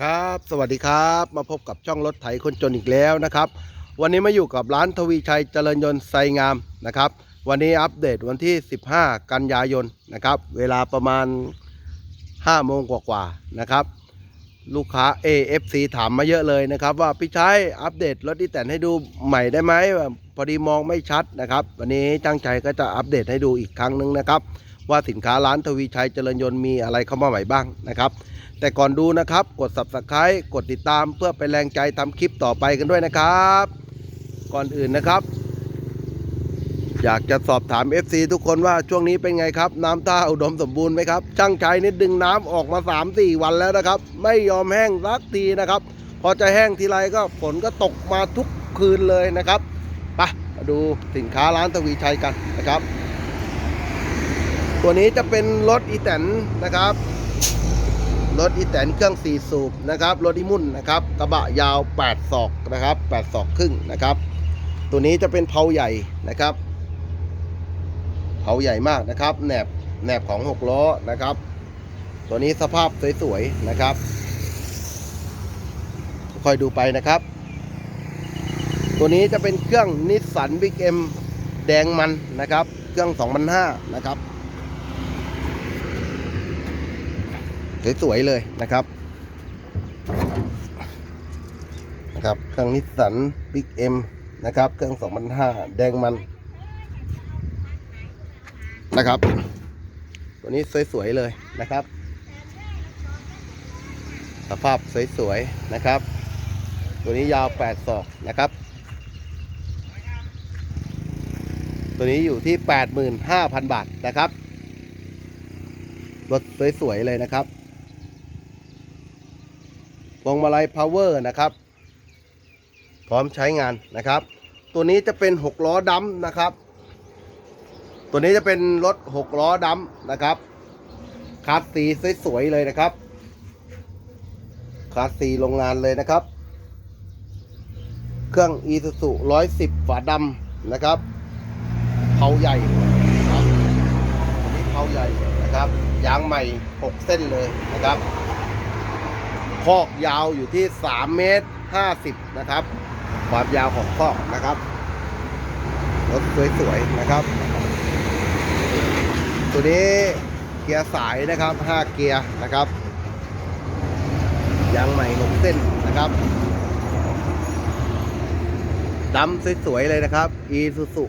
ครับสวัสดีครับมาพบกับช่องรถไถคนจนอีกแล้วนะครับ วันนี้มาอยู่กับร้านทวีชัยเจริญยนต์ไซงามนะครับ วันนี้อัปเดตวันที่ 15 กันยายนนะครับ เวลาประมาณ 5 โมงกว่าๆนะครับ ลูกค้า AFC ถามมาเยอะเลยนะครับ ว่าพี่ชัยอัปเดตรถดีแต่ให้ดูใหม่ได้ไหมพอดีมองไม่ชัดนะครับ วันนี้จ้างใจก็จะอัปเดตให้ดูอีกครั้งหนึ่งนะครับ ว่าสินค้าร้านทวีชัยเจริญยนต์มีอะไรเข้ามาใหม่บ้างนะครับ แต่ก่อนดูนะครับ กด subscribe กดติดตามเพื่อเป็นแรงใจทำคลิปต่อไปกันด้วยนะครับ ก่อนอื่นนะครับ อยากจะสอบถาม FC ทุกคนว่าช่วงนี้เป็นไงครับ น้ำท่าอุดมสมบูรณ์ไหมครับช่างใจนี่ดึงน้ำออกมา 3-4 วันแล้วนะครับ ไม่ยอมแห้งสักทีนะครับ พอจะแห้งทีไรก็ฝนก็ตกมาทุกคืนเลยนะครับไปดูสินค้าร้านทวีชัยกันนะครับ ตัวนี้จะเป็นรถอีแตนนะครับ รถอีแตนเครื่อง4สูบนะครับ รถอีมุ่นนะครับ กระบะยาว 8 ศอกนะครับ 8 ศอกครึ่งนะครับ ตัวนี้จะเป็นเพาใหญ่นะครับ เพาใหญ่มากนะครับ แหนบ แหนบของ 6 ล้อนะครับ ตัวนี้สภาพสวยๆนะครับค่อยดูไปนะครับ ตัวนี้จะเป็นเครื่องนิสสันบิ๊กเอ็มแดงมันนะครับ เครื่อง 2005นะครับ สวยๆเลยนะครับนะครับเครื่องนิสสันบิ๊กเอ็มนะครับเครื่อง2005แดงมันนะครับ ตัวนี้สวยๆเลยนะครับ สภาพสวยๆนะครับ ตัวนี้ยาว8ศอกนะครับตัวนี้อยู่ที่ 85,000 บาทนะครับ รถสวย ๆ เลยนะครับ พวงมาลัยพาวเวอร์นะครับ พร้อมใช้งานนะครับ ตัวนี้จะเป็น 6 ล้อดัมนะครับ ตัวนี้จะเป็นรถ 6 ล้อดัมนะครับคาร์สีสวยๆเลยนะครับคาร์สีโรงงานเลยนะครับ เครื่อง e s u s u 110ฝาดำนะครับเผาใหญ่ครับนี้เผาใหญ่นะครับยางใหม่ 6 เส้นเลยนะครับ คอกยาวอยู่ที่ 3 เมตร 50 นะครับ ความยาวของคอกนะครับ รถสวยๆนะครับ ตัวนี้เกียร์สายนะครับ 5 เกียร์นะครับ ยางใหม่ลงเส้นนะครับดำสวยๆเลยนะครับ e s u s u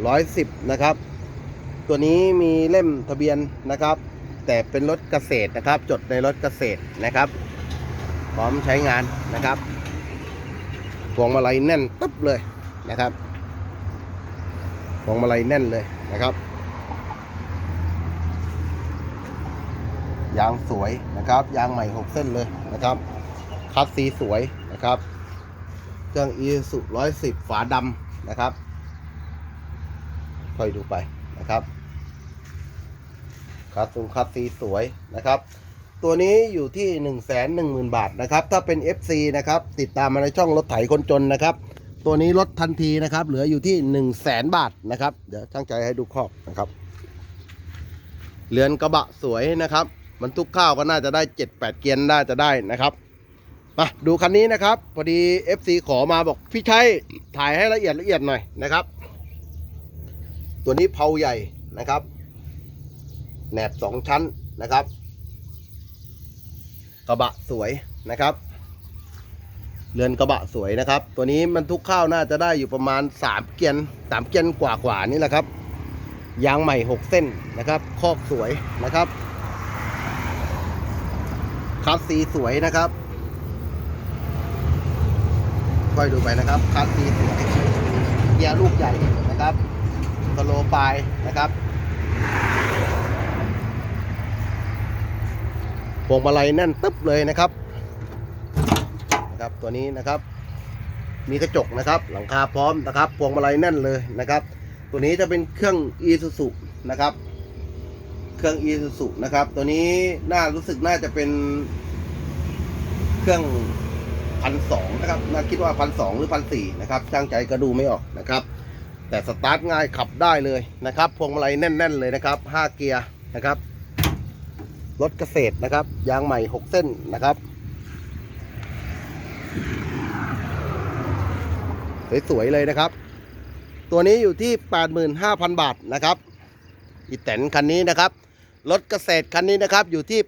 110 นะครับ ตัวนี้มีเล่มทะเบียนนะครับ แต่เป็นรถเกษตรนะครับ จดในรถเกษตรนะครับ พร้อมใช้งานนะครับพวงมาลัยแน่นตึ๊บเลยนะครับพวงมาลัยแน่นเลยนะครับ ยางสวยนะครับ ยางใหม่6เส้นเลยนะครับคัสซีสวยนะครับ เครื่อง e สุ110ฝาดำนะครับค่อยดูไปนะครับคัสซูคัสซีสวยนะครับ ตัวนี้อยู่ที่ 1 1 0 0 0 0 บาทนะครับ ถ้าเป็น FC นะครับ ติดตามมาในช่องรถไถคนจนนะครับ ตัวนี้ลดทันทีนะครับ เหลืออยู่ที่ 1 0 0 0 0แบาทนะครับ เดี๋ยวช่างใจให้ดูครอบนะครับ เรือนกระบะสวยนะครับบรรทุกข้าวก็น่าจะได้ 7-8 เกียนน่าจะได้นะครับมาดูคันนี้นะครับพอดี FC ขอมาบอกพี่ชัยถ่ายให้ละเอียดละเอียดหน่อยนะครับ ตัวนี้เพาใหญ่นะครับแหนบสองชั้นนะครับ กระบะสวยนะครับ เรือนกระบะสวยนะครับ ตัวนี้มันทุกข้าวน่าจะได้อยู่ประมาณ 3 เกียน3เกียนกว่ากว่านี่แหละครับ ยางใหม่ 6 เส้นนะครับ คอกสวยนะครับคัสซีสวยนะครับ ค่อยดูไปนะครับคัสซีสวยเกียร์ลูกใหญ่นะครับสโลปายนะครับ พวงมาลัยแน่นตึ๊บเลยนะครับนะครับ ตัวนี้นะครับ มีกระจกนะครับ หลังคาพร้อมนะครับ พวงมาลัยแน่นเลยนะครับ ตัวนี้จะเป็นเครื่อง e s u s u นะครับ เครื่อง e s u s u นะครับ ตัวนี้น่ารู้สึกน่าจะเป็น เครื่องพันสองนะครับน่าคิดว่าพันสองหรือพันสี่นะครับช่างใจก็ดูไม่ออกนะครับ แต่สตาร์ทง่ายขับได้เลยนะครับ พวงมาลัยแน่น ๆ เลยนะครับห้าเกียร์นะครับ รถเกษตรนะครับ ยางใหม่ 6 เส้นนะครับ สวย ๆ เลยนะครับ ตัวนี้อยู่ที่ 85,000 บาทนะครับอีแตนคันนี้นะครับรถเกษตรคันนี้นะครับอยู่ที่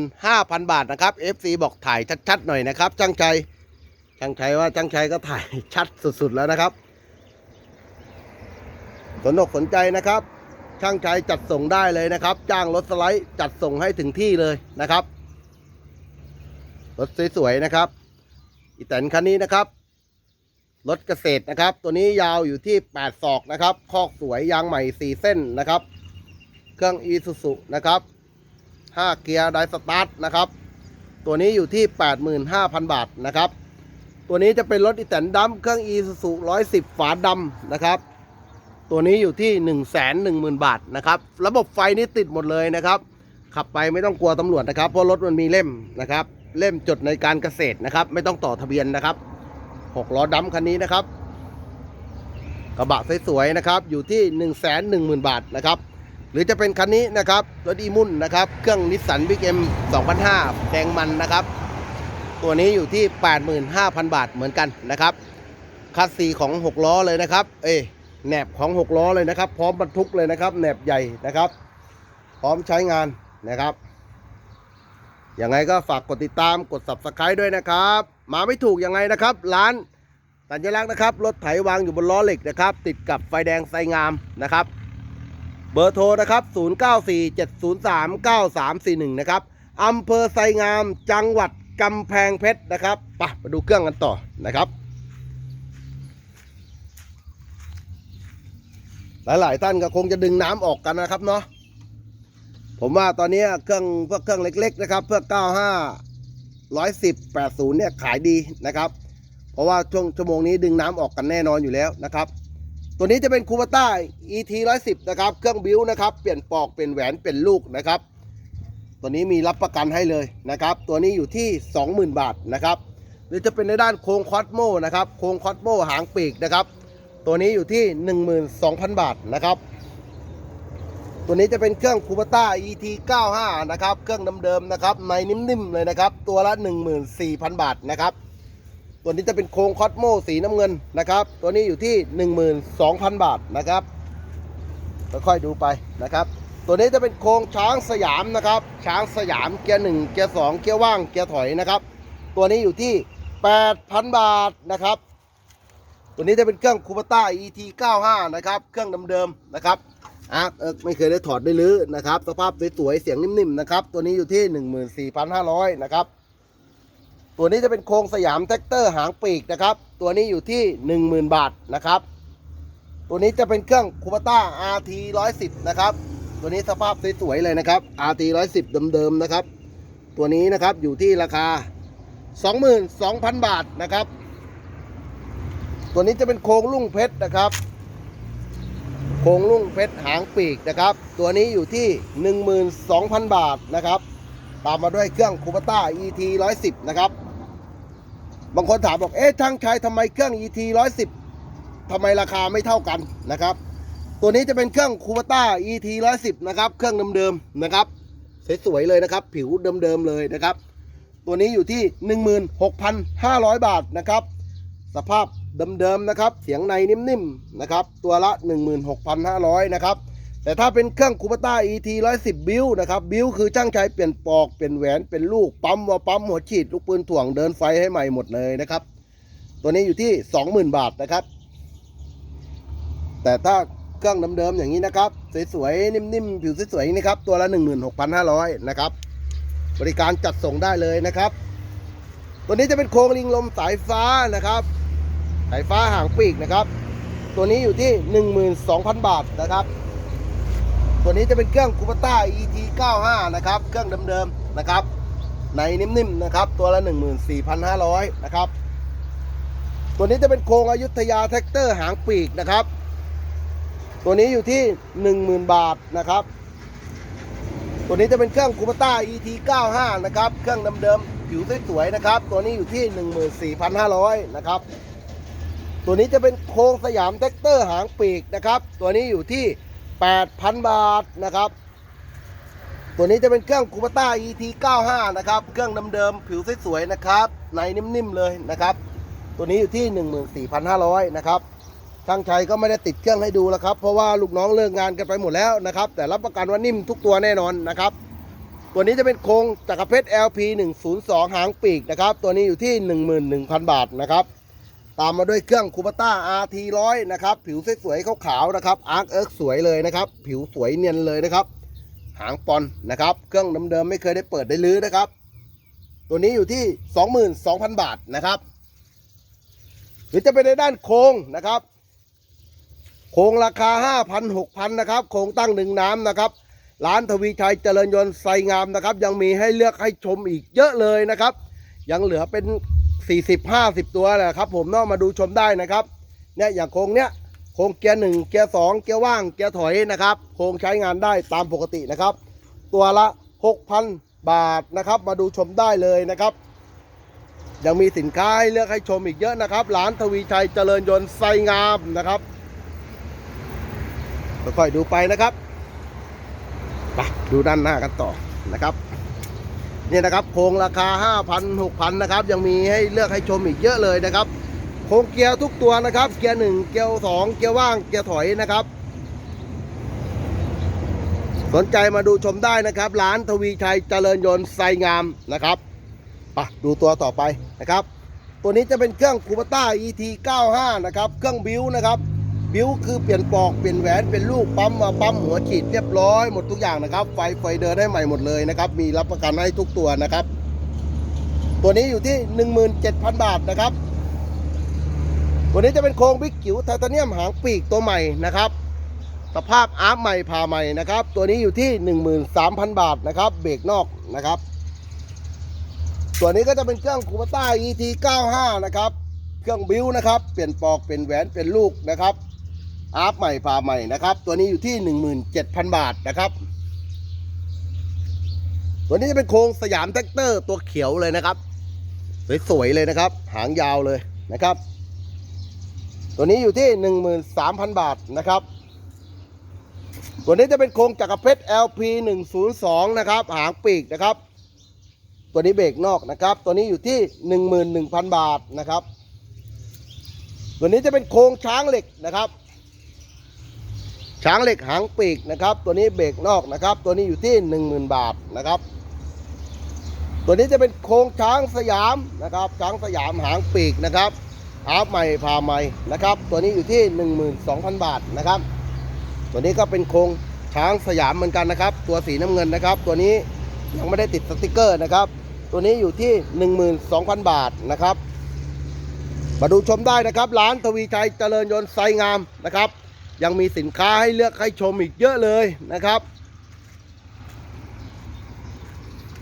85,000 บาทนะครับ FC บอกถ่ายชัดๆหน่อยนะครับจังใจจังใจว่าจังใจก็ถ่ายชัดสุดๆแล้วนะครับสนอกสนใจนะครับ ช่างใจจัดส่งได้เลยนะครับ จ้างรถสไลด์จัดส่งให้ถึงที่เลยนะครับ รถสวยๆนะครับ อีแตนคันนี้นะครับ รถเกษตรนะครับ ตัวนี้ยาวอยู่ที่ 8 ศอกนะครับ คอกสวยยางใหม่ 4 เส้นนะครับ เครื่องอีซูซุนะครับ5เกียร์ไดสตาร์ทนะครับ ตัวนี้อยู่ที่ 85,000 บาทนะครับ ตัวนี้จะเป็นรถอีแตนดัมเครื่องอีซูซุ110 ฝาดำนะครับ ตัวนี้อยู่ที่ 1 1 0 0 0 0 บาทนะครับ ระบบไฟนี่ติดหมดเลยนะครับ ขับไปไม่ต้องกลัวตำรวจนะครับ เพราะรถมันมีเล่มนะครับ เล่มจดในการเกษตรนะครับ ไม่ต้องต่อทะเบียนนะครับหกล้อดำคันนี้นะครับ กระบะสวยๆนะครับ อยู่ที่1นึ่งแสนหนึ่งหมื่นบาทนะครับ หรือจะเป็นคันนี้นะครับรถอีมุ่นนะครับ เครื่องนิสสันบิ๊กเอ็ม2005แดงมันนะครับ ตัวนี้อยู่ที่ 85,000 บาทเหมือนกันนะครับคัสซีของ 6 ล้อเลยนะครับ เอ้ แหนบของ 6 ล้อเลยนะครับ พร้อมบรรทุกเลยนะครับ แหนบใหญ่นะครับ พร้อมใช้งานนะครับยังไงก็ฝากกดติดตามกด subscribe ด้วยนะครับ มาไม่ถูกยังไงนะครับ ร้านสัญลักษณ์นะครับ รถไถวางอยู่บนล้อเหล็กนะครับ ติดกับไฟแดงไซงามนะครับ เบอร์โทรนะครับ 0947039341 นะครับอำเภอไซงามจังหวัดกำแพงเพชรนะครับไปมาดูเครื่องกันต่อนะครับ หลาย ๆ ท่านก็คงจะดึงน้ำออกกันนะครับเนาะผมว่าตอนนี้เครื่องพวกเครื่องเล็ก ๆ นะครับเพื่อ 95 110 80 เนี่ยขายดีนะครับ เพราะว่าช่วงชั่วโมงนี้ดึงน้ำออกกันแน่นอนอยู่แล้วนะครับ ตัวนี้จะเป็นคูบาต้า ET 110 นะครับ เครื่องบิ้วนะครับเปลี่ยนปอกเปลี่ยนแหวนเปลี่ยนลูกนะครับ ตัวนี้มีรับประกันให้เลยนะครับ ตัวนี้อยู่ที่ 20,000 บาทนะครับหรือจะเป็นในด้านโครงคอสโมนะครับโครงคอสโมหางปีกนะครับ ตัวนี้อยู่ที่ 12,000 บาทนะครับ ตัวนี้จะเป็นเครื่องคูปต้า ET 95นะครับ เครื่องเดิมๆนะครับ ในนิ่มๆเลยนะครับ ตัวละ 14,000 บาทนะครับ ตัวนี้จะเป็นโครงคอสโมสีน้ำเงินนะครับ ตัวนี้อยู่ที่ 12,000 บาทนะครับค่อยๆดูไปนะครับ ตัวนี้จะเป็นโครงช้างสยามนะครับ ช้างสยามเกียร์1เกียร์2เกียร์ว่างเกียร์ถอยนะครับ ตัวนี้อยู่ที่ 8,000 บาทนะครับ ตัวนี้จะเป็นเครื่องคูปต้า ET 95นะครับ เครื่องเดิมๆนะครับอะเออไม่เคยได้ถอดได้ลื้อนะครับ สภาพสวยๆ เสียงนิ่มๆนะครับ ตัวนี้อยู่ที่ 14,500นะครับ ตัวนี้จะเป็นโครงสยามแท็กเตอร์หางปีกนะครับ ตัวนี้อยู่ที่ 10,000 บาทนะครับ ตัวนี้จะเป็นเครื่องคูปต้า RT 110นะครับตัวนี้สภาพสวยๆเลยนะครับ RT 110เดิมๆนะครับ ตัวนี้นะครับอยู่ที่ราคา 22,000 บาทนะครับ ตัวนี้จะเป็นโครงลุ่งเพชรนะครับ โครงลุ่งเพชรหางปีกนะครับ ตัวนี้อยู่ที่ 12,000 บาทนะครับ ตามมาด้วยเครื่องคูปต้า ET 110 นะครับ บางคนถามบอก เอ๊ะช่างชัยทำไมเครื่อง ET 110ทำไมราคาไม่เท่ากันนะครับ ตัวนี้จะเป็นเครื่องคูปต้า ET 110 นะครับ เครื่องเดิมๆนะครับ สวยๆเลยนะครับ ผิวเดิมๆเลยนะครับ ตัวนี้อยู่ที่ 16,500 บาทนะครับ สภาพ เดิมๆนะครับเสียงในนิ่มๆนะครับตัวละ 16,500นะครับแต่ถ้าเป็นเครื่องคูปต้า ET 110 บิวนะครับบิวคือช่างใจเปลี่ยนปอกเปลี่ยนแหวนเป็นลูกปั๊มวาล์วปั๊มหัวฉีดลูกปืนถ่วงเดินไฟให้ใหม่หมดเลยนะครับตัวนี้อยู่ที่ 20,000 บาทนะครับ แต่ถ้าเครื่องเดิมๆอย่างนี้นะครับสวยๆนิ่มๆผิวสวยๆนี่ครับตัวละ 16,500นะครับบริการจัดส่งได้เลยนะครับ ตัวนี้จะเป็นโครงลิงลมสายฟ้านะครับ สายฟ้าหางปีกนะครับ ตัวนี้อยู่ที่ 12,000 บาทนะครับ ตัวนี้จะเป็นเครื่องคูปต้า ET 95นะครับ เครื่องเดิมๆนะครับในนิ่มๆนะครับ ตัวละ 14,500นะครับ ตัวนี้จะเป็นโครงอยุธยาแท็กเตอร์หางปีกนะครับ ตัวนี้อยู่ที่ 10,000 บาทนะครับ ตัวนี้จะเป็นเครื่องคูปต้า ET 95นะครับ เครื่องเดิมๆผิวสวยๆนะครับ ตัวนี้อยู่ที่ 14,500นะครับ ตัวนี้จะเป็นโครงสยามแท็กเตอร์หางปีกนะครับ ตัวนี้อยู่ที่ 8,000 บาทนะครับ ตัวนี้จะเป็นเครื่องคูปต้า ET 95นะครับ เครื่องเดิมๆผิวสวยๆนะครับในนิ่มๆเลยนะครับ ตัวนี้อยู่ที่ 14,500นะครับช่างชัยก็ไม่ได้ติดเครื่องให้ดูแล้วครับ เพราะว่าลูกน้องเลิกงานกันไปหมดแล้วนะครับ แต่รับประกันว่านิ่มทุกตัวแน่นอนนะครับ ตัวนี้จะเป็นโครงจักรเพชร LP 102 หางปีกนะครับ ตัวนี้อยู่ที่ 11,000 บาทนะครับ ตามมาด้วยเครื่องคูปต้า RT 100นะครับ ผิวสวยๆขาวๆนะครับอาร์คเอิร์กสวยเลยนะครับ ผิวสวยเนียนเลยนะครับ หางปอนนะครับ เครื่องเดิมๆไม่เคยได้เปิดได้ลื้อนะครับ ตัวนี้อยู่ที่ 22,000 บาทนะครับ หรือจะเป็นในด้านโครงนะครับ โครงราคา 5,000 6,000นะครับ โครงตั้งหนึ่งน้ำนะครับ ร้านทวีชัยเจริญยนต์ไซงามนะครับ ยังมีให้เลือกให้ชมอีกเยอะเลยนะครับ ยังเหลือเป็น 40 50ตัวแหละครับ ผมเนาะมาดูชมได้นะครับเนี่ยอย่างโครงเนี้ยโครงเกียร์หนึ่งเกียร์สองเกียร์ว่างเกียร์ถอยนะครับโครงใช้งานได้ตามปกตินะครับ ตัวละ6,000บาทนะครับ มาดูชมได้เลยนะครับ ยังมีสินค้าให้เลือกให้ชมอีกเยอะนะครับร้านทวีชัยเจริญยนต์ไซงามนะครับค่อยๆดูไปนะครับไปดูด้านหน้ากันต่อนะครับ เนี่ยนะครับโครงราคา 5,000 6,000นะครับยังมีให้เลือกให้ชมอีกเยอะเลยนะครับโครงเกียร์ทุกตัวนะครับ เกียร์ 1 เกียร์ 2 เกียร์ว่างเกียร์ถอยนะครับ สนใจมาดูชมได้นะครับ ร้านทวีชัยเจริญยนต์ไซงามนะครับไปดูตัวต่อไปนะครับ ตัวนี้จะเป็นเครื่องคูปต้า ET 95 นะครับ เครื่องบิวนะครับ บิวคือเปลี่ยนปลอกเปลี่ยนแหวนเป็นลูกปั๊มมาปั๊มหัวฉีดเรียบร้อยหมดทุกอย่างนะครับ ไฟไฟเดินให้ใหม่หมดเลยนะครับ มีรับประกันให้ทุกตัวนะครับ ตัวนี้อยู่ที่ 17,000 บาทนะครับตัวนี้จะเป็นโครงบิ๊กจิ๋วไทเทเนียมหางปีกตัวใหม่นะครับสภาพอาร์มใหม่ผ่าใหม่นะครับ ตัวนี้อยู่ที่ 13,000 บาทนะครับ เบรกนอกนะครับ ตัวนี้ก็จะเป็นเครื่องคูปต้า ET 95 นะครับ เครื่องบิวนะครับ เปลี่ยนปลอก เปลี่ยนแหวน เป็นลูกนะครับ อาร์ฟใหม่ผ่าใหม่นะครับ ตัวนี้อยู่ที่ 17,000 บาทนะครับ ตัวนี้จะเป็นโครงสยามแท็กเตอร์ตัวเขียวเลยนะครับ สวยๆเลยนะครับ หางยาวเลยนะครับ ตัวนี้อยู่ที่ 13,000 บาทนะครับ ตัวนี้จะเป็นโครงจักรเพชร LP 102นะครับ หางปีกนะครับ ตัวนี้เบรกนอกนะครับ ตัวนี้อยู่ที่ 11,000 บาทนะครับ ตัวนี้จะเป็นโครงช้างเหล็กนะครับ ช้างเหล็กหางปีกนะครับ ตัวนี้เบรกนอกนะครับ ตัวนี้อยู่ที่ 10,000 บาทนะครับ ตัวนี้จะเป็นโครงช้างสยามนะครับ ช้างสยามหางปีกนะครับอาร์ฟใหม่พาใหม่นะครับ ตัวนี้อยู่ที่ 12,000 บาทนะครับ ตัวนี้ก็เป็นโครงช้างสยามเหมือนกันนะครับ ตัวสีน้ำเงินนะครับ ตัวนี้ยังไม่ได้ติดสติกเกอร์นะครับ ตัวนี้อยู่ที่ 12,000 บาทนะครับ มาดูชมได้นะครับ ร้านทวีชัยเจริญยนต์ไซงามนะครับ ยังมีสินค้าให้เลือกให้ชมอีกเยอะเลยนะครับ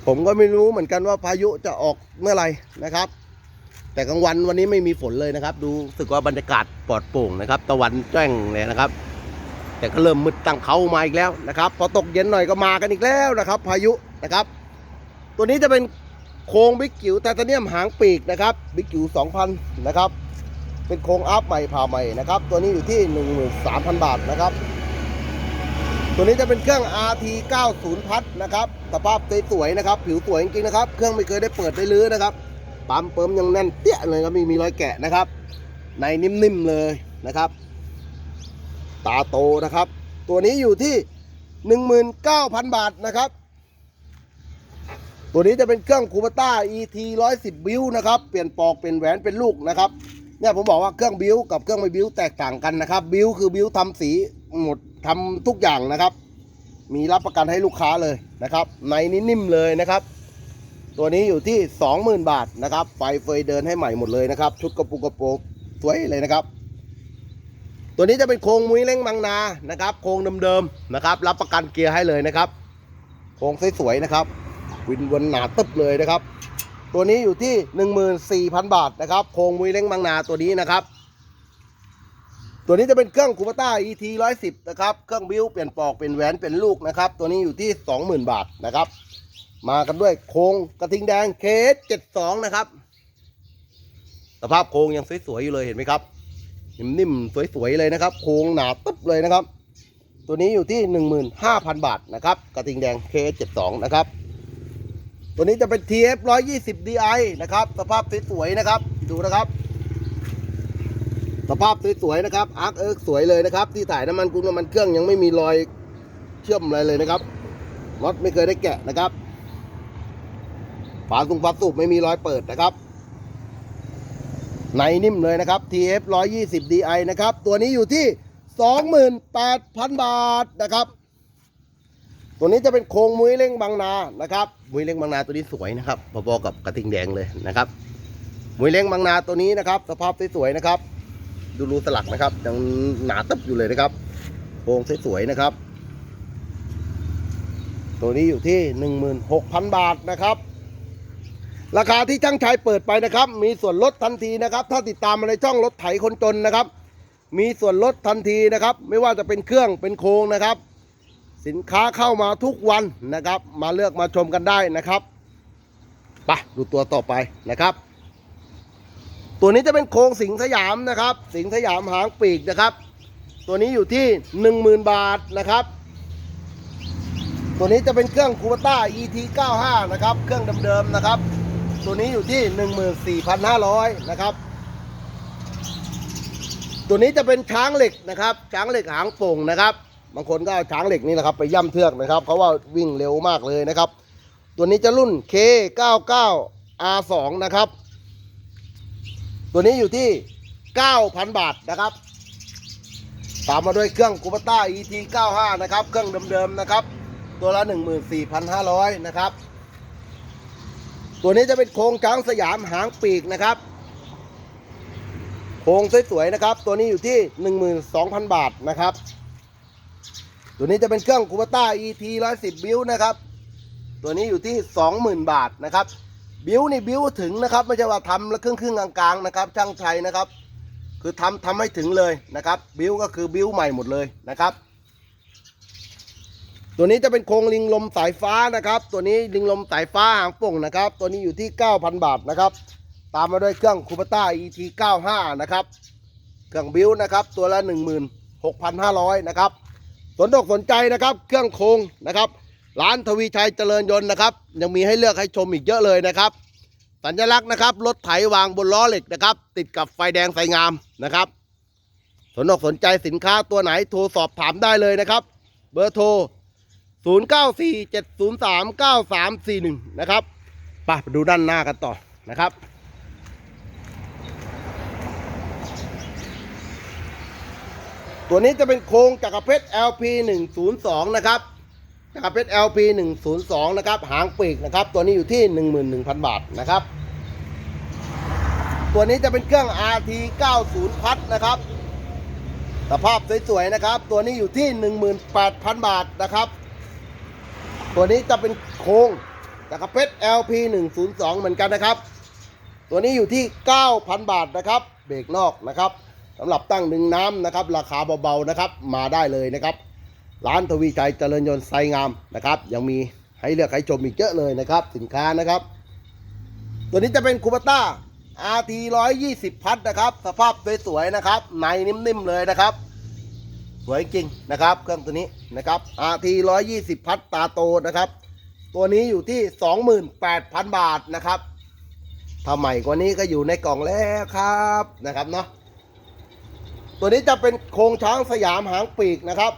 ผมก็ไม่รู้เหมือนกันว่าพายุจะออกเมื่อไหร่นะครับ แต่กลางวันวันนี้ไม่มีฝนเลยนะครับ ดูสึกว่าบรรยากาศปลอดโปร่งนะครับ ตะวันแจ้งเลยนะครับ แต่ก็เริ่มมืดตั้งเขามาอีกแล้วนะครับพอตกเย็นหน่อยก็มากันอีกแล้วนะครับ พายุนะครับ ตัวนี้จะเป็นโครงบิ๊กจิ๋วไทเทเนียมหางปีกนะครับบิ๊กจิ๋ว2,000 นะครับ เป็นโครงอัพใหม่ผ่าใหม่นะครับ ตัวนี้อยู่ที่ 13,000 บาทนะครับ ตัวนี้จะเป็นเครื่อง RT 90พัดนะครับสภาพสวยๆนะครับ ผิวสวยจริงๆนะครับ เครื่องไม่เคยได้เปิดได้ลื้อนะครับ ปั๊มเปิมยังแน่นเตี้ยเลยครับมีมีรอยแกะนะครับ ในนิ่มๆเลยนะครับ ตาโตนะครับ ตัวนี้อยู่ที่ 19,000 บาทนะครับตัวนี้จะเป็นเครื่องคูปต้า ET 110บิวนะครับ เปลี่ยนปลอกเป็นแหวนเป็นลูกนะครับ เนี่ยผมบอกว่าเครื่องบิวกับเครื่องไม่บิวแตกต่างกันนะครับ บิวคือบิวทำสีหมดทำทุกอย่างนะครับ มีรับประกันให้ลูกค้าเลยนะครับ ในนี้นิ่มเลยนะครับ ตัวนี้อยู่ที่ 20,000 บาทนะครับ ไฟเฟยเดินให้ใหม่หมดเลยนะครับ ชุดกระปุกกระโปรงสวยเลยนะครับ ตัวนี้จะเป็นโครงมุ้ยเล้งบางนานะครับ โครงเดิมๆนะครับ รับประกันเกียร์ให้เลยนะครับ โครงสวยๆนะครับ วินวนหนาตึบเลยนะครับ ตัวนี้อยู่ที่ 14,000 บาทนะครับโครงมุ้ยเล้งบางนาตัวนี้นะครับ ตัวนี้จะเป็นเครื่องคูปต้า ET 110นะครับ เครื่องบิวเปลี่ยนปลอกเป็นแหวนเป็นลูกนะครับ ตัวนี้อยู่ที่ 20,000 บาทนะครับ มากันด้วยโครงกระทิงแดงเคส72 นะครับ สภาพโครงยังสวยๆอยู่เลยเห็นไหมครับ นิ่มๆสวยๆเลยนะครับ โครงหนาตึ๊บเลยนะครับ ตัวนี้อยู่ที่ 15,000 บาทนะครับ กระทิงแดง K72 นะครับ ตัวนี้จะเป็น TF 120 DI นะครับ สภาพสวยๆนะครับ ดูนะครับ สภาพสวยๆนะครับ อาร์คเอิร์กสวยเลยนะครับ ที่ถ่ายน้ำมันกุ้งน้ำมันเครื่องยังไม่มีรอยเชื่อมอะไรเลยนะครับน็อตไม่เคยได้แกะนะครับฝาสุงฝาสูบไม่มีรอยเปิดนะครับในนิ่มเลยนะครับ TF 120 DI นะครับ ตัวนี้อยู่ที่ 28,000 บาทนะครับ ตัวนี้จะเป็นโครงมุ้ยเล่งบางนานะครับมุ้ยเล่งบางนาตัวนี้สวยนะครับพอๆกับกระทิงแดงเลยนะครับมุ้ยเล่งบางนาตัวนี้นะครับ สภาพสวยๆนะครับ ดูรูสลักนะครับยังหนาตึบอยู่เลยนะครับโครงสวยๆนะครับ ตัวนี้อยู่ที่ 16,000 บาทนะครับ ราคาที่ช่างชัยเปิดไปนะครับ มีส่วนลดทันทีนะครับ ถ้าติดตามมาในช่องรถไถคนจนนะครับ มีส่วนลดทันทีนะครับ ไม่ว่าจะเป็นเครื่องเป็นโครงนะครับ สินค้าเข้ามาทุกวันนะครับ มาเลือกมาชมกันได้นะครับไปดูตัวต่อไปนะครับ ตัวนี้จะเป็นโครงสิงสยามนะครับ สิงสยามหางปีกนะครับ ตัวนี้อยู่ที่ 10,000 บาทนะครับ ตัวนี้จะเป็นเครื่องคูเปต้า ET 95นะครับ เครื่องเดิมๆนะครับ ตัวนี้อยู่ที่ 14,500นะครับตัวนี้จะเป็นช้างเหล็กนะครับ ช้างเหล็กหางโป่งนะครับ บางคนก็เอาช้างเหล็กนี่นะครับไปย่ำเทือกนะครับเพราว่าวิ่งเร็วมากเลยนะครับ ตัวนี้จะรุ่น K99 R2 นะครับ ตัวนี้อยู่ที่ 9,000 บาทนะครับตามมาด้วยเครื่องคูปต้า ET 95 นะครับ เครื่องเดิมๆนะครับ ตัวละ 14,500 นะครับ ตัวนี้จะเป็นโครงช้างสยามหางปีกนะครับ โครงสวยๆนะครับ ตัวนี้อยู่ที่ 12,000 บาทนะครับ ตัวนี้จะเป็นเครื่องคูเปต้า ET 110 บิวนะครับ ตัวนี้อยู่ที่ 20,000 บาทนะครับ บิวนี่บิวถึงนะครับ ไม่ใช่ว่าทำแล้วครึ่งครึ่งกลางๆนะครับ ช่างชัยนะครับ คือทำทำให้ถึงเลยนะครับ บิวก็คือบิวใหม่หมดเลยนะครับ ตัวนี้จะเป็นโครงลิงลมสายฟ้านะครับ ตัวนี้ลิงลมสายฟ้าหางป่งนะครับ ตัวนี้อยู่ที่ 9,000 บาทนะครับ ตามมาด้วยเครื่องคูปต้า ET 95 นะครับ เครื่องบิวนะครับ ตัวละ 16,500 นะครับ สนอกสนใจนะครับ เครื่องโคงนะครับ ร้านทวีชัยเจริญยนต์นะครับ ยังมีให้เลือกให้ชมอีกเยอะเลยนะครับ สัญลักษณ์นะครับรถไถวางบนล้อเหล็กนะครับ ติดกับไฟแดงไฟงามนะครับ สนอกสนใจสินค้าตัวไหนโทรสอบถามได้เลยนะครับ เบอร์โทร 0947039341 นะครับไปดูด้านหน้ากันต่อนะครับ ตัวนี้จะเป็นโครงจักรเพชร LP 102นะครับจักรเพชร LP 102นะครับ หางปีกนะครับ ตัวนี้อยู่ที่ 11,000 บาทนะครับ ตัวนี้จะเป็นเครื่อง RT 90พัดนะครับ สภาพสวยๆนะครับ ตัวนี้อยู่ที่ 18,000 บาทนะครับ ตัวนี้จะเป็นโครงจักรเพชร LP 102เหมือนกันนะครับ ตัวนี้อยู่ที่ 9,000 บาทนะครับ เบรกนอกนะครับ สำหรับตั้งดึงน้ำนะครับ ราคาเบาๆนะครับ มาได้เลยนะครับ ร้านทวีชัยเจริญยนต์ไซงามนะครับ ยังมีให้เลือกให้ชมอีกเยอะเลยนะครับ สินค้านะครับ ตัวนี้จะเป็นคูปต้า RT 120 พัดนะครับ สภาพสวยๆนะครับ ในนิ่มๆเลยนะครับ สวยจริงนะครับ เครื่องตัวนี้นะครับ RT 120 พัดตาโตนะครับ ตัวนี้อยู่ที่ 28,000 บาทนะครับถ้าใหม่กว่านี้ก็อยู่ในกล่องแล้วครับนะครับเนาะ ตัวนี้จะเป็นโครงช้างสยามหางปีกนะครับ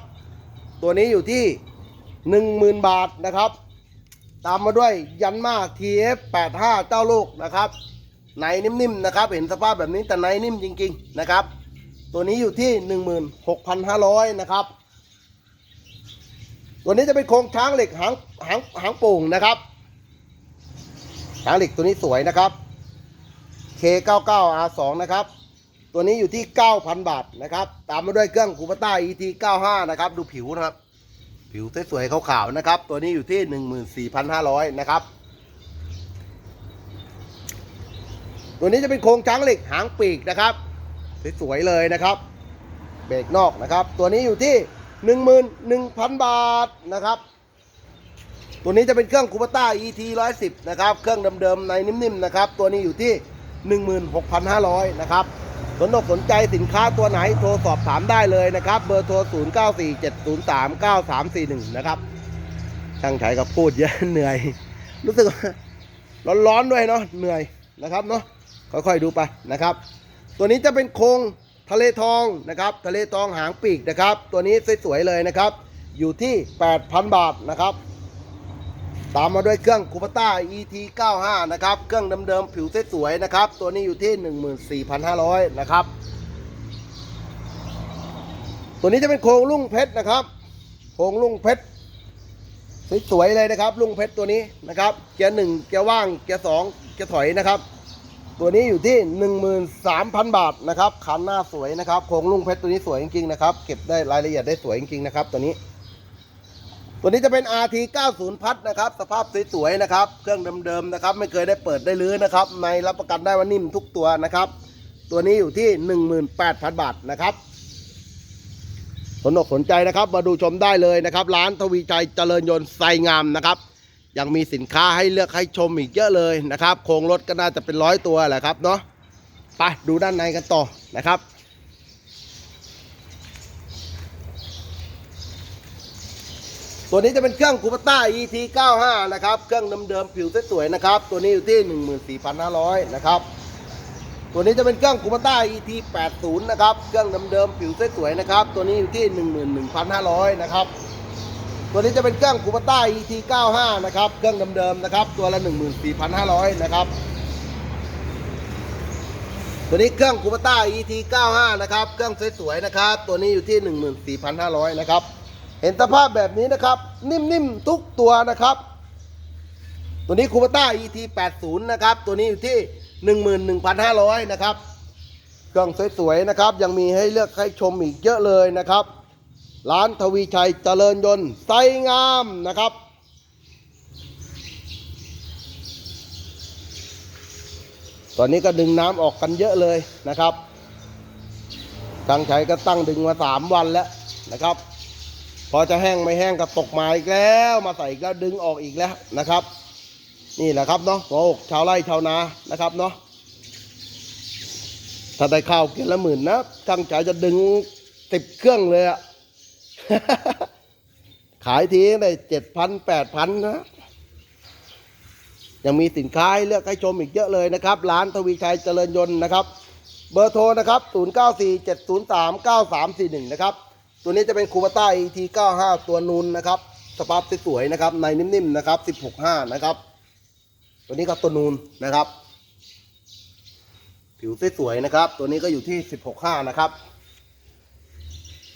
ตัวนี้อยู่ที่ 10,000 บาทนะครับ ตามมาด้วยยันมา TF85 เจ้าลูกนะครับในนิ่มๆนะครับ เห็นสภาพแบบนี้แต่ในนิ่มจริง ๆนะครับ ตัวนี้อยู่ที่ 16,500นะครับ ตัวนี้จะเป็นโครงช้างเหล็กหางหางหางโป่งนะครับหางเหล็กตัวนี้สวยนะครับ K99R2 นะครับ ตัวนี้อยู่ที่ 9,000 บาทนะครับ ตามมาด้วยเครื่องคูปต้า ET95 นะครับ ดูผิวนะครับ ผิวสวยๆขาวๆนะครับ ตัวนี้อยู่ที่ 14,500 นะครับ ตัวนี้จะเป็นโครงช้างเหล็กหางปีกนะครับ สวยๆเลยนะครับ เบรกนอกนะครับ ตัวนี้อยู่ที่ 11,000 บาทนะครับ ตัวนี้จะเป็นเครื่องคูปต้า ET 110 นะครับ เครื่องเดิมๆในนิ่มๆนะครับ ตัวนี้อยู่ที่ 16,500 นะครับ สนอกสนใจสินค้าตัวไหนโทรสอบถามได้เลยนะครับ เบอร์โทร 0947039341 นะครับช่างไถกับพูดเยอะเหนื่อย รู้สึกร้อนๆด้วยเนาะเหนื่อยนะครับเนาะค่อยๆดูไปนะครับ ตัวนี้จะเป็นโครงทะเลทองนะครับทะเลทองหางปีกนะครับ ตัวนี้สวยๆเลยนะครับ อยู่ที่ 8,000 บาทนะครับ ตามมาด้วยเครื่องคูปต้า ET 95นะครับ เครื่องเดิมๆผิวสวยๆนะครับ ตัวนี้อยู่ที่ 14,500นะครับ ตัวนี้จะเป็นโครงลุ่งเพชรนะครับ โครงลุ่งเพชรสวยๆเลยนะครับ ลุ่งเพชรตัวนี้นะครับ เกียร์หนึ่งเกียร์ว่าง เกียร์สองเกียร์ถอยนะครับ ตัวนี้อยู่ที่ 13,000 บาทนะครับคันหน้าสวยนะครับ โครงลุ่งเพชรตัวนี้สวยจริงๆนะครับ เก็บได้รายละเอียดได้สวยจริงๆนะครับ ตัวนี้ ตัวนี้จะเป็น RT 90พัดนะครับ สภาพสวยๆนะครับ เครื่องเดิมๆนะครับ ไม่เคยได้เปิดได้ลื้อนะครับ ในรับประกันได้ว่านิ่มทุกตัวนะครับ ตัวนี้อยู่ที่ 18,000 บาทนะครับสนอกสนใจนะครับ มาดูชมได้เลยนะครับ ร้านทวีชัยเจริญยนต์ไซงามนะครับ ยังมีสินค้าให้เลือกให้ชมอีกเยอะเลยนะครับ โครงรถก็น่าจะเป็นร้อยตัวแหละครับเนาะไปดูด้านในกันต่อนะครับ ตัวนี้จะเป็นเครื่องคูปต้า ET 95นะครับ เครื่องเดิมๆผิวสวยๆนะครับ ตัวนี้อยู่ที่ 14,500นะครับ ตัวนี้จะเป็นเครื่องคูปต้า ET 80นะครับ เครื่องเดิมๆผิวสวยๆนะครับ ตัวนี้อยู่ที่ 11,500นะครับ ตัวนี้จะเป็นเครื่องคูปต้า ET 95นะครับ เครื่องเดิมๆนะครับ ตัวละ 14,500นะครับตัวนี้เครื่องคูปต้า ET 95นะครับ เครื่องสวยๆนะครับ ตัวนี้อยู่ที่ 14,500นะครับ เห็นสภาพแบบนี้นะครับ นิ่มๆทุกตัวนะครับ ตัวนี้คูปต้า ET 80นะครับ ตัวนี้อยู่ที่ 11,500นะครับเครื่องสวยๆนะครับ ยังมีให้เลือกให้ชมอีกเยอะเลยนะครับ ร้านทวีชัยเจริญยนต์ไซงามนะครับตอนนี้ก็ดึงน้ำออกกันเยอะเลยนะครับทางชัยก็ตั้งดึงมาสามวันแล้วนะครับ พอจะแห้งไม่แห้งก็ตกมาอีกแล้วมาใส่อีกแล้วดึงออกอีกแล้วนะครับ นี่แหละครับเนาะหัวอกชาวไร่ชาวนานะครับเนาะถ้าได้ข้าวเกินละหมื่นนะช่างใจจะดึงสิบเครื่องเลยอะขายทีได้เจ็ดพันแปดพันนะ ยังมีสินค้าให้เลือกให้ชมอีกเยอะเลยนะครับ ร้านทวีชัยเจริญยนต์นะครับ เบอร์โทรนะครับ 0947039341 นะครับ ตัวนี้จะเป็นคูปต้า ET 95 ตัวนูนนะครับสภาพสวยๆนะครับในนิ่มๆนะครับ165นะครับ ตัวนี้ก็ตัวนูนนะครับ ผิวสวยๆนะครับ ตัวนี้ก็อยู่ที่165นะครับ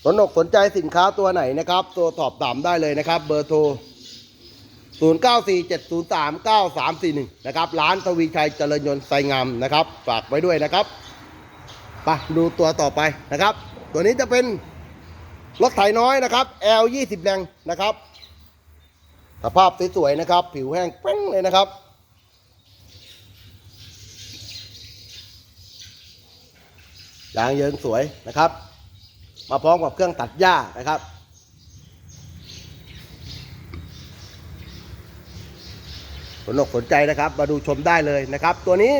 สนอกสนใจสินค้าตัวไหนนะครับตัวสอบถามได้เลยนะครับ เบอร์โทร 0947039341 นะครับ ร้านทวีชัยเจริญยนต์ไซงามนะครับ ฝากไว้ด้วยนะครับไปดูตัวต่อไปนะครับ ตัวนี้จะเป็น รถไถน้อยนะครับ L 20แรงนะครับ สภาพสวยๆนะครับ ผิวแห้งเป้งเลยนะครับ ยางเยิงสวยนะครับ มาพร้อมกับเครื่องตัดหญ้านะครับสนอกสนใจนะครับ มาดูชมได้เลยนะครับ ตัวนี้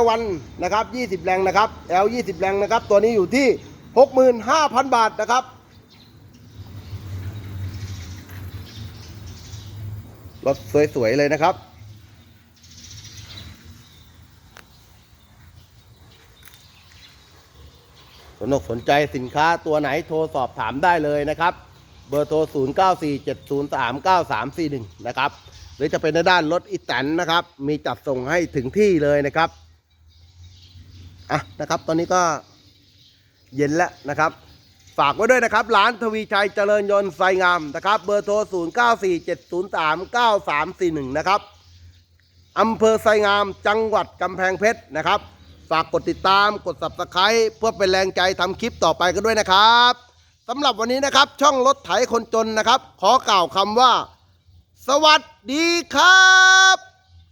L1 นะครับ 20 แรงนะครับ L 20 แรงนะครับ ตัวนี้อยู่ที่ 65,000 บาทนะครับรถสวย ๆ เลยนะครับ สนกสนใจสินค้าตัวไหนโทรสอบถามได้เลยนะครับ เบอร์โทร 0947039341 นะครับ หรือจะเป็นในด้านรถอีแตนนะครับ มีจัดส่งให้ถึงที่เลยนะครับ อะนะครับ ตอนนี้ก็ เย็นแล้วนะครับ ฝากไว้ด้วยนะครับ ร้านทวีชัยเจริญยนต์ไซงามนะครับ เบอร์โทร 0947039341 นะครับอำเภอไซงามจังหวัดกำแพงเพชรนะครับ ฝากกดติดตามกด subscribe เพื่อเป็นแรงใจทำคลิปต่อไปกันด้วยนะครับสำหรับวันนี้นะครับ ช่องรถไถคนจนนะครับ ขอกล่าวคำว่า สวัสดีครับ